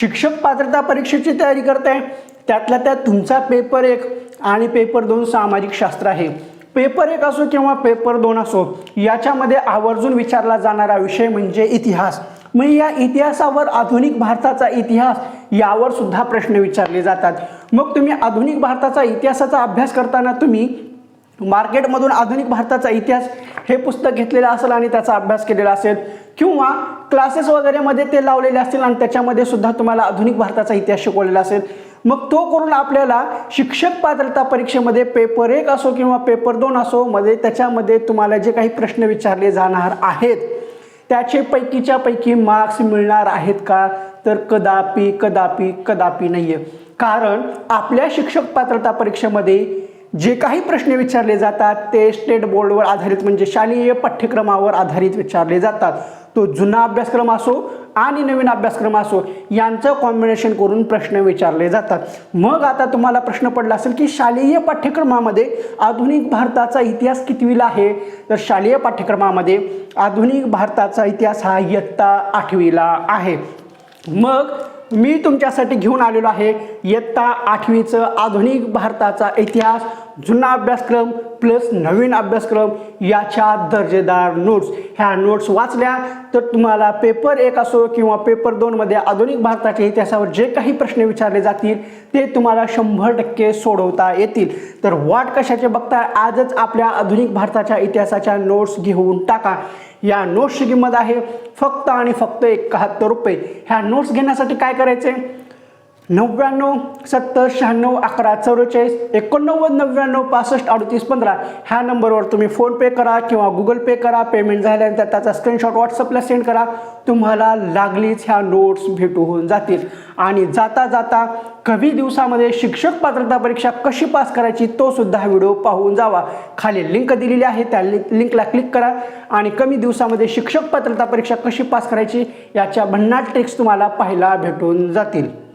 शिक्षक पात्रता परीक्षेची तयारी करताय. त्यातल्या त्यात तुमचा पेपर एक आणि पेपर दोन सामाजिक शास्त्र आहे. पेपर एक असो किंवा पेपर दोन असो याच्यामध्ये आवर्जून विचारला जाणारा विषय म्हणजे इतिहास. मग या इतिहासावर आधुनिक भारताचा इतिहास यावर सुद्धा प्रश्न विचारले जातात. मग तुम्ही आधुनिक भारताचा इतिहासाचा अभ्यास करताना तुम्ही मार्केटमधून आधुनिक भारताचा इतिहास हे पुस्तक घेतलेलं असेल आणि त्याचा अभ्यास केलेला असेल किंवा क्लासेस वगैरेमध्ये ते लावलेले असतील आणि त्याच्यामध्ये सुद्धा तुम्हाला आधुनिक भारताचा इतिहास शिकवलेला असेल. मग तो करून आपल्याला शिक्षक पात्रता परीक्षेमध्ये पेपर एक असो किंवा पेपर दोन असो मध्ये त्याच्यामध्ये तुम्हाला जे काही प्रश्न विचारले जाणार आहेत त्याचे पैकीच्या पैकी मार्क्स मिळणार आहेत का? तर कदापि कदापि कदापि नाही आहे कारण आपल्या शिक्षक पात्रता परीक्षेमध्ये जे काही प्रश्न विचारले जातात ते स्टेट बोर्डवर आधारित म्हणजे शालेय पाठ्यक्रमावर आधारित विचारले जातात. तो जुना अभ्यासक्रम असो आणि नवीन अभ्यासक्रम असो यांचं कॉम्बिनेशन करून प्रश्न विचारले जातात. मग आता तुम्हाला प्रश्न पडला असेल की शालेय पाठ्यक्रमामध्ये आधुनिक भारताचा इतिहास कितवीला आहे? तर शालेय पाठ्यक्रमामध्ये आधुनिक भारताचा इतिहास हा इयत्ता आठवीला आहे. मग मी तुमच्यासाठी घेऊन आलेलो आहे इयत्ता आठवीचं आधुनिक भारताचा इतिहास जुना अभ्यासक्रम प्लस नवीन अभ्यासक्रम याच्या दर्जेदार नोट्स ह्या नोट्स वाचल्या तर तुम्हाला पेपर एक असो किंवा पेपर दोनमध्ये आधुनिक भारताच्या इतिहासावर जे काही प्रश्न विचारले जातील ते तुम्हाला शंभर टक्के सोडवता येतील. तर वाट कशाचे बघताय? आजच आपल्या आधुनिक भारताच्या इतिहासाच्या नोट्स घेऊन टाका. या नोट्सची किंमत आहे फक्त आणि फक्त एकाहत्तर रुपये. ह्या नोट्स घेण्यासाठी काय करायचे? नव्याण्णव सत्तर शहाण्णव अकरा चौवेचाळीस एकोणनव्वद नव्याण्णव पासष्ट अडतीस पंधरा ह्या नंबरवर तुम्ही फोनपे करा किंवा गुगल पे करा. पेमेंट झाल्यानंतर त्याचा स्क्रीनशॉट व्हॉट्सअपला सेंड करा. तुम्हाला लागलीच ह्या नोट्स भेटू होऊन जातील. आणि जाता जाता कमी दिवसामध्ये शिक्षक पात्रता परीक्षा कशी पास करायची तो सुद्धा व्हिडिओ पाहून जावा. खाली लिंक दिलेली आहे त्या लिंकला क्लिक करा. आणि कमी दिवसामध्ये शिक्षक पात्रता परीक्षा कशी पास करायची याच्या भन्नाट ट्रिक्स तुम्हाला पाहायला भेटून जातील.